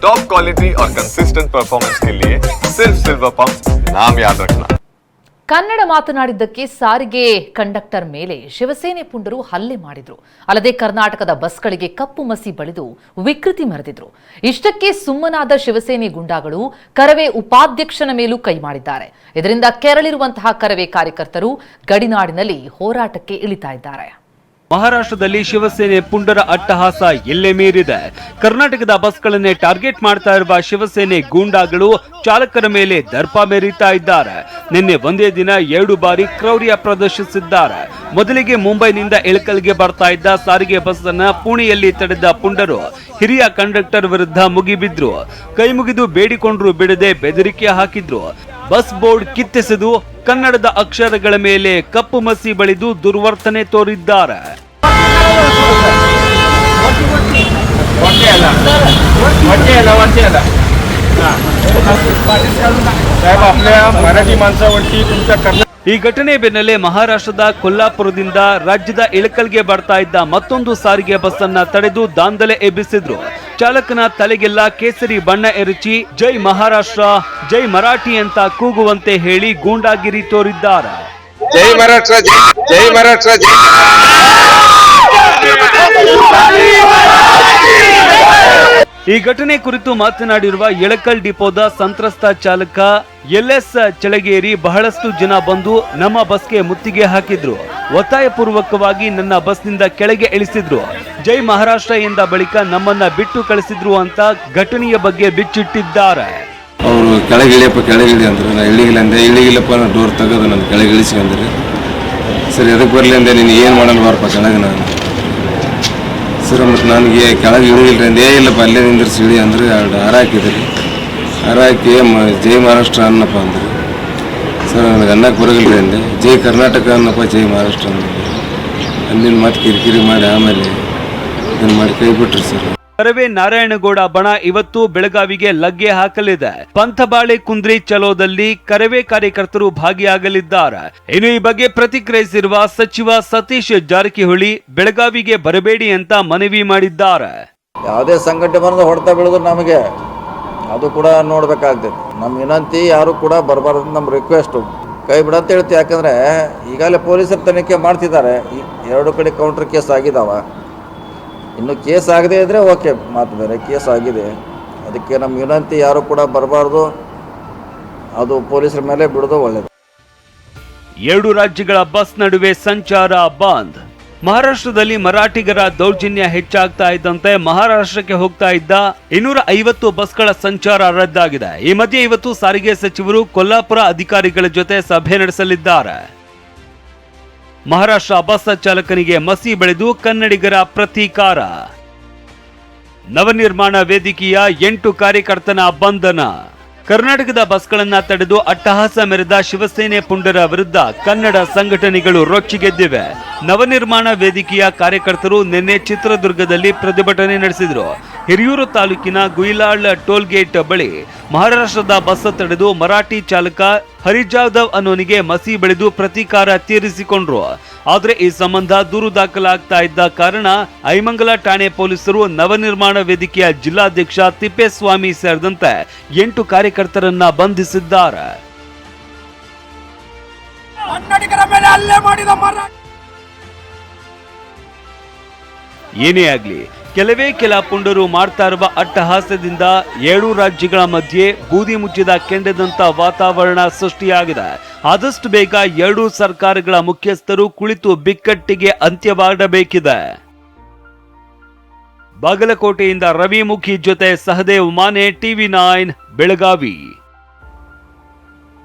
Top quality और consistent performance के लिए सिर्फ सिल्वर पंप नाम याद रखना ಕನ್ನಡ ಮಾತನಾಡಿದ್ದಕ್ಕೆ ಸಾರಿಗೆ ಕಂಡಕ್ಟರ್ ಮೇಲೆ ಶಿವಸೇನೆ ಪುಂಡರು ಹಲ್ಲೆ ಮಾಡಿದ್ರು ಅಲ್ಲದೆ ಕರ್ನಾಟಕದ ಬಸ್ಗಳಿಗೆ ಕಪ್ಪು ಮಸಿ ಬಳಿದು ವಿಕೃತಿ ಮೆರೆದಿದ್ರು ಇಷ್ಟಕ್ಕೆ ಸುಮ್ಮನಾದ ಶಿವಸೇನೆ ಗುಂಡಾಗಳು ಕರವೇ ಉಪಾಧ್ಯಕ್ಷನ ಮೇಲೂ ಕೈ ಮಾಡಿದ್ದಾರೆ ಇದರಿಂದ ಕೆರಳಿರುವಂತಹ ಕರವೇ ಕಾರ್ಯಕರ್ತರು ಗಡಿನಾಡಿನಲ್ಲಿ ಹೋರಾಟಕ್ಕೆ ಇಳಿತಾ ಇದ್ದಾರೆ ಮಹಾರಾಷ್ಟ್ರದಲ್ಲಿ ಶಿವಸೇನೆ ಪುಂಡರ ಅಟ್ಟಹಾಸ ಎಲ್ಲೆ ಮೀರಿದೆ. ಕರ್ನಾಟಕದ ಬಸ್ಗಳನ್ನೇ ಟಾರ್ಗೆಟ್ ಮಾಡ್ತಾ ಇರುವ ಶಿವಸೇನೆ ಗೂಂಡಾಗಳು ಚಾಲಕರ ಮೇಲೆ ದರ್ಪ ಮೆರೀತಾ ಇದ್ದಾರೆ. ನಿನ್ನೆ ಒಂದೇ ದಿನ ಎರಡು ಬಾರಿ ಕ್ರೌರ್ಯ ಪ್ರದರ್ಶಿಸಿದ್ದಾರೆ. ಮೊದಲಿಗೆ ಮುಂಬೈನಿಂದ ಇಳಕಲ್ಗೆ ಬರ್ತಾ ಇದ್ದ ಸಾರಿಗೆ ಬಸ್ ಅನ್ನ ಪುಣೆಯಲ್ಲಿ ತಡೆದ ಪುಂಡರು ಹಿರಿಯ ಕಂಡಕ್ಟರ್ ವಿರುದ್ಧ ಮುಗಿಬಿದ್ರು. ಕೈ ಮುಗಿದು ಬೇಡಿಕೊಂಡ್ರು ಬಿಡದೆ ಬೆದರಿಕೆ ಹಾಕಿದ್ರು. ಬಸ್ ಬೋರ್ಡ್ ಕಿತ್ತೆಸೆದು ಕನ್ನಡದ ಅಕ್ಷರಗಳ ಮೇಲೆ ಕಪ್ಪು ಮಸಿ ಬಳಿದು ದುರ್ವರ್ತನೆ ತೋರಿದ್ದಾರೆ वाटते वाटते साहेब आपल्या मराठी माणसावरती तुमच्या कर्नाटक ಈ ಘಟನೆ ಬೆನ್ನಲ್ಲೇ ಮಹಾರಾಷ್ಟ್ರದ ಕೊಲ್ಲಾಪುರದಿಂದ ರಾಜ್ಯದ ಇಳಕಲ್ಗೆ ಬರ್ತಾ ಇದ್ದ ಮತ್ತೊಂದು ಸಾರಿಗೆ ಬಸ್ ಅನ್ನ ತಡೆದು ದಾಂಧಲೆ ಎಬ್ಬಿಸಿದ್ರು ಚಾಲಕನ ತಲೆಗೆಲ್ಲ ಕೇಸರಿ ಬಣ್ಣ ಎರಚಿ ಜೈ ಮಹಾರಾಷ್ಟ್ರ ಜೈ ಮರಾಠಿ ಅಂತ ಕೂಗುವಂತೆ ಹೇಳಿ ಗೂಂಡಾಗಿರಿ ತೋರಿದ್ದಾರೆ. ಜೈ ಮಹಾರಾಷ್ಟ್ರ ಜೈ ಮಹಾರಾಷ್ಟ್ರ ಈ ಘಟನೆ ಕುರಿತು ಮಾತನಾಡಿರುವ ಎಳಕಲ್ ಡಿಪೋದ ಸಂತ್ರಸ್ತ ಚಾಲಕ ಎಲ್ ಎಸ್ ಚಳಗೇರಿ ಬಹಳಷ್ಟು ಜನ ಬಂದು ನಮ್ಮ ಬಸ್ಗೆ ಮುತ್ತಿಗೆ ಹಾಕಿದ್ರು. ಒತ್ತಾಯಪೂರ್ವಕವಾಗಿ ನನ್ನ ಬಸ್ನಿಂದ ಕೆಳಗೆ ಇಳಿಸಿದ್ರು. ಜೈ ಮಹಾರಾಷ್ಟ್ರ ಎಂದ ಬಳಿಕ ನಮ್ಮನ್ನ ಬಿಟ್ಟು ಕಳಿಸಿದ್ರು ಅಂತ ಘಟನೆಯ ಬಗ್ಗೆ ಬಿಚ್ಚಿಟ್ಟಿದ್ದಾರೆ. ಅವರು ಕೆಳಗಿಳಿಯಪ್ಪ, ಕೆಳಗಿಳಿ ಅಂದ್ರೆ. ನಾನು ಇಳಿಗಿಲ್ಲ ಅಂದೆ. ಇಳಿಗಿಲ್ಲಪ್ಪ ನಾನು ಡೋರ್ ತೆಗೆದು ನಾನು ಕೆಳಗಿಳಿಸಿ ಅಂದ್ರೆ. ಸರಿ, ಅದಕ್ಕೆ ಬರಲಿ ಅಂದೆ. ನೀನು ಏನು ಮಾಡಲ್ಲ ಬಾರಪ್ಪ ಕೆಳಗೆ ನಾನು? ಸರ್, ಮತ್ತು ನನಗೆ ಕೆಳಗೆ ಇಳಿಗಿಲ್ಲ ಅಂದೆ. ಏ, ಇಲ್ಲಪ್ಪ, ಅಲ್ಲೇ ನಿಂದಿರ್ಸಿ ಇಳಿ ಅಂದ್ರೆ. ಎರಡು ಹಾರ ಹಾಕಿದ್ರಿ. ಹಾರ ಹಾಕಿ ಮ, ಜೈ ಮಹಾರಾಷ್ಟ್ರ ಅನ್ನಪ್ಪ ಅಂದ್ರೆ. ಸರ್, ನನಗೆ ಅನ್ನಕ್ಕೆ ಬರೋಗಿಲ್ಲ ಅಂದೆ. ಜೈ ಕರ್ನಾಟಕ ಅನ್ನಪ್ಪ, ಜೈ ಮಹಾರಾಷ್ಟ್ರ ಅಂದ್ರಿ. ಅಲ್ಲಿಂದ ಮತ್ತೆ ಕಿರಿಕಿರಿ ಮಾಡಿ ಆಮೇಲೆ ಇದನ್ನು ಮಾಡಿ ಕೈ ಬಿಟ್ರಿ ಸರ್. ಕರವೇ ನಾರಾಯಣಗೌಡ ಬಣ ಇವತ್ತು ಬೆಳಗಾವಿಗೆ ಲಗ್ಗೆ ಹಾಕಲಿದೆ. ಪಂಥಬಾಳೆ ಕುಂದ್ರಿ ಚಲೋದಲ್ಲಿ ಕರವೇ ಕಾರ್ಯಕರ್ತರು ಭಾಗಿಯಾಗಲಿದ್ದಾರೆ. ಇನ್ನು ಈ ಬಗ್ಗೆ ಪ್ರತಿಕ್ರಿಯಿಸಿರುವ ಸಚಿವ ಸತೀಶ್ ಜಾರಕಿಹೊಳಿ ಬೆಳಗಾವಿಗೆ ಬರಬೇಡಿ ಅಂತ ಮನವಿ ಮಾಡಿದ್ದಾರೆ. ಯಾವುದೇ ಸಂಘಟನೆ ಬಂದು ಹೊಡೆತ ಬೆಳೆದ್ರು ನಮಗೆ. ಅದು ಕೂಡ ನೋಡ್ಬೇಕಾಗ್ತದೆ. ನಮ್ಮ ವಿನಂತಿ ಯಾರು ಕೂಡ ಬರಬಾರ್ದು ನಮ್ಮ ರಿಕ್ವೆಸ್ಟು ಕೈ ಬಿಡಂತ ಹೇಳ್ತೀವಿ ಯಾಕಂದ್ರೆ ಈಗಾಗಲೇ ಪೊಲೀಸರು ತನಿಖೆ ಮಾಡ್ತಿದ್ದಾರೆ. ಎರಡು ಕಡೆ ಕೌಂಟರ್ ಕೇಸ್ ಆಗಿದಾವ. ಇನ್ನು ಕೇಸ್ ಆಗದೇ ಇದ್ದರೆ ಓಕೆ, ಮಾತು ಬೇರೆ, ಕೇಸ್ ಆಗಿದೆ. ಅದಕ್ಕೆ ನಮ್ಮ ವಿನಂತಿ ಯಾರು ಕೂಡ ಬರಬಾರ್ದು. ಅದು ಪೊಲೀಸರ ಮೇಲೆ ಬಿಡೋದು ಒಳ್ಳೆಯದು ಎರಡು ರಾಜ್ಯಗಳ ಬಸ್ ನಡುವೆ ಸಂಚಾರ ಬಂದ್. ಮಹಾರಾಷ್ಟ್ರದಲ್ಲಿ ಮರಾಠಿಗರ ದೌರ್ಜನ್ಯ ಹೆಚ್ಚಾಗ್ತಾ ಇದ್ದಂತೆ ಮಹಾರಾಷ್ಟ್ರಕ್ಕೆ ಹೋಗ್ತಾ ಇದ್ದ ಇನ್ನೂರ ಐವತ್ತು ಬಸ್ಗಳ ಸಂಚಾರ ರದ್ದಾಗಿದೆ. ಈ ಮಧ್ಯೆ ಇವತ್ತು ಸಾರಿಗೆ ಸಚಿವರು ಕೊಲ್ಲಾಪುರ ಅಧಿಕಾರಿಗಳ ಜೊತೆ ಸಭೆ ನಡೆಸಲಿದ್ದಾರೆ. ಮಹಾರಾಷ್ಟ್ರ ಬಸ್ ಚಾಲಕನಿಗೆ ಮಸಿ ಬೆಳೆದು ಕನ್ನಡಿಗರ ಪ್ರತೀಕಾರ. ನವನಿರ್ಮಾಣ ವೇದಿಕೆಯ ಎಂಟು ಕಾರ್ಯಕರ್ತನ ಬಂಧನ. ಕರ್ನಾಟಕದ ಬಸ್ಗಳನ್ನ ತಡೆದು ಅಟ್ಟಹಾಸ ಮೆರೆದ ಶಿವಸೇನೆ ಪುಂಡರ ವಿರುದ್ಧ ಕನ್ನಡ ಸಂಘಟನೆಗಳು ರೊಚ್ಚಿಗೆದ್ದಿವೆ. ನವನಿರ್ಮಾಣ ವೇದಿಕೆಯ ಕಾರ್ಯಕರ್ತರು ನಿನ್ನೆ ಚಿತ್ರದುರ್ಗದಲ್ಲಿ ಪ್ರತಿಭಟನೆ ನಡೆಸಿದ್ರು. ಹಿರಿಯೂರು ತಾಲೂಕಿನ ಗುಯಿಲಾಳ್ ಟೋಲ್ ಗೇಟ್ ಬಳಿ ಮಹಾರಾಷ್ಟ್ರದ ಬಸ್ ತಡೆದು ಮರಾಠಿ ಚಾಲಕ ಹರಿಜಾದವ್ ಅನ್ನೋನಿಗೆ ಮಸಿ ಬೆಳೆದು ಪ್ರತೀಕಾರ ತೀರಿಸಿಕೊಂಡ್ರು. ಆದರೆ ಈ ಸಂಬಂಧ ದೂರು ದಾಖಲಾಗ್ತಾ ಇದ್ದ ಕಾರಣ ಐಮಂಗಲ ಠಾಣೆ ಪೊಲೀಸರು ನವನಿರ್ಮಾಣ ವೇದಿಕೆಯ ಜಿಲ್ಲಾಧ್ಯಕ್ಷ ತಿಪ್ಪೇಸ್ವಾಮಿ ಸೇರಿದಂತೆ ಎಂಟು ಕಾರ್ಯಕರ್ತರನ್ನ ಬಂಧಿಸಿದ್ದಾರೆ. ಏನೇ ಆಗ್ಲಿ ಕೆಲವೇ ಕೆಲ ಪುಂಡರು ಮಾಡ್ತಾ ಇರುವ ಅಟ್ಟಹಾಸ್ಯದಿಂದ ಏಳು ರಾಜ್ಯಗಳ ಮಧ್ಯೆ ಬೂದಿ ಮುಚ್ಚಿದ ಕೆಂಡದಂತ ವಾತಾವರಣ ಸೃಷ್ಟಿಯಾಗಿದೆ. ಆದಷ್ಟು ಬೇಗ ಎರಡೂ ಸರ್ಕಾರಗಳ ಮುಖ್ಯಸ್ಥರು ಕುಳಿತು ಬಿಕ್ಕಟ್ಟಿಗೆ ಅಂತ್ಯವಾಗಬೇಕಿದೆ. ಬಾಗಲಕೋಟೆಯಿಂದ ರವಿಮುಖಿ ಜೊತೆ ಸಹದೇವ್ ಮಾನೆ, ಟಿವಿ ನೈನ್, ಬೆಳಗಾವಿ.